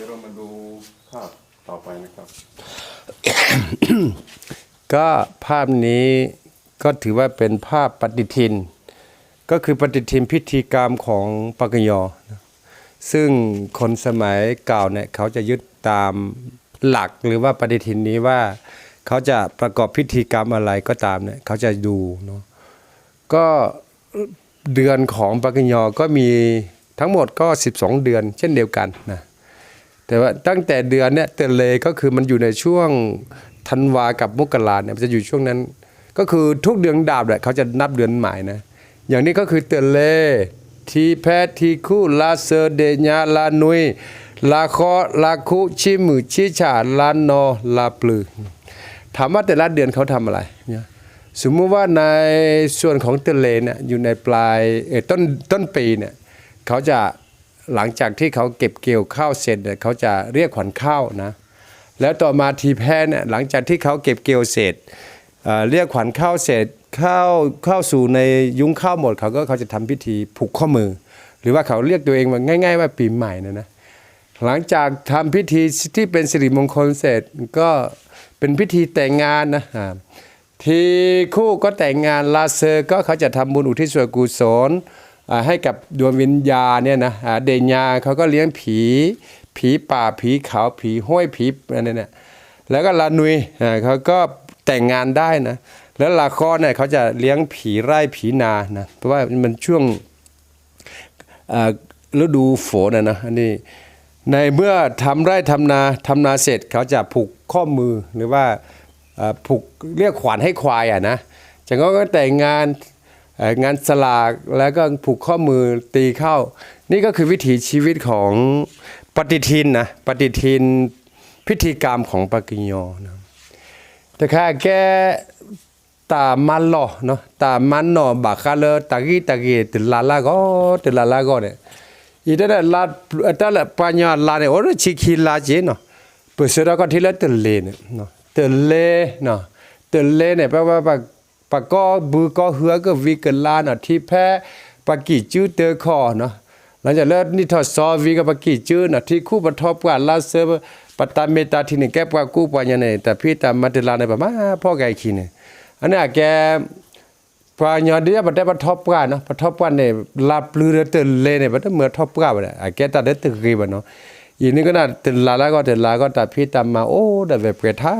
ดี๋ยวเรามาดูภาพต่อไปนะครับ ก็ภาพนี้ก็ถือว่าเป็นภาพปฏิทิน ก็คือปฏิทินพิธีกรรมของปากยอ ซึ่งคนสมัยเก่าเนี่ยเขาจะยึดตามหลักหรือว่าปฏิทินนี้ว่าเขาจะประกอบพิธีกรรมอะไรก็ตามเนี่ยเขาจะดูเนาะก็เดือนของปากยอก็มีทั้งหมดก็ 12 เดือนเช่นเดียวกันนะ แต่ว่าตั้งแต่เดือนเนี่ยเตเลก็คือมันอยู่ในช่วงธันวากับมกราเนี่ยมันจะอยู่ช่วงนั้น ก็คือทุกเดือนดาบเนี่ยเขาจะนับเดือนใหม่นะ อย่างนี้ก็คือเตเลทีแพททีคู่ลาเซเดญาลานุยลาคอลาคุชิมือชิชาลานนอลาปลือถามว่าแต่ละเดือนเขาทำอะไรเนี่ยสมมุติว่าในส่วนของเตเลเนี่ยอยู่ในปลายต้นต้นปีเนี่ยเขาจะ หลังจากที่เขาเก็บเกี่ยวข้าวเสร็จเนี่ยเขาจะเรียกขวัญข้าวนะแล้วต่อมาทีแพทย์เนี่ยหลังจากที่เขาเก็บเกี่ยวเสร็จเรียกขวัญข้าวเสร็จข้าเข้าวสู่ในยุ้งข้าวหมดเขาก็เขาจะทำพิธีผูกข้อมือ หรือว่าเขาเรียกตัวเองว่าง่าย ๆ ว่าปีใหม่นะนะหลังจากทำพิธีที่เป็นสิริมงคลเสร็จก็เป็นพิธีแต่งงานนะทีคู่ก็แต่งงานลาเซอร์ก็เขาจะทำบุญอุทิศส่วนกุศล ให้กับดวงวิญญาณเนี่ยนะเดญญาเขาก็เลี้ยงผี ผีป่าผีเขาผีห้วยผีอะไรเนี่ยแล้วก็ลานุยเขาก็แต่งงานได้นะแล้วลาคอเนี่ยเขาจะเลี้ยงผีไร่ผีนานะเพราะว่ามันช่วงฤดูฝนนะนะอันนี้ในเมื่อทำไร่ทำนาทำนาเสร็จเขาจะผูกข้อมือหรือว่าผูกเรียกขวัญให้ควายอะนะจากนั้นก็แต่งงาน งานสลากแล้วก็ผูกข้อมือตีเข้า นี่ก็คือวิถีชีวิตของปฏิทินนะปฏิทินพิธีกรรมของปากิญอนะแต่ค่ะแกตามันหล่อเนาะตามันเนาะบักคาเลตากีตากีติลาลาก็ติลาลาก็เนี่ยอีเดลาตละปัญญาลาเนี่ยโอ้ชิคิลาเจเนาะเปิดเสร็จก็ทีละตะเลเนี่ยเนาะตะเลเนาะตะเลเนี่ยแปลว่า ปากปากก็บือก็เหือก็วิกลาเนาะที่แพ้ปากีจื้อเตอคอเนาะหลังจากเลิศนี่ทอดซอวีกับปากีจื้อนะที่คู่ปทบกว่าลาเซอร์ปตตาเมตาที่นี่แก้ปว่ากู้ปัญญาเนี่ยแต่พี่ตามมาติลาในประมาพ่อไก่ขี้เนี่ยอันนี้แกปัญญาเดียบัดได้ปทบกว่าเนาะปทบกว่าเนี่ยลาปลือเตอเลยเนี่ยบัดเมื่อทบกว่าบัดอะแกตัดได้ตึกกีบเนาะอีนี่ก็น่าติลาแล้วก็ติลาก็แต่พี่ตามมาโอ้แต่แบบเกท่า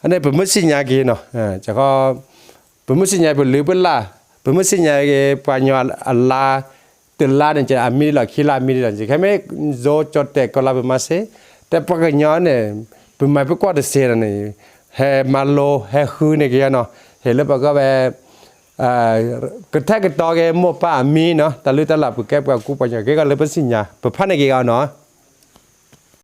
อันนี้เป็นมุสิญญากีเนาะอ่าจะก็ ဘမစညာဘလေဘလာဘမစညာရဲ့ပါညောအလာတလာတဲ့ကြအမီလာခီလာမီလာကြခဲမဲဇောချတ်တဲ့ကလာဘမစေတပကညောနဲ့ဘမပကွာတဲ့စေရနေဟဲမလိုဟဲခူးနေကြနော်ဟဲလပကပဲအာကထက်ကတော်ကမောပါမီနော်တလူတလာပကဲပကူပညာကေကလပစညာပဖနေကေကနော်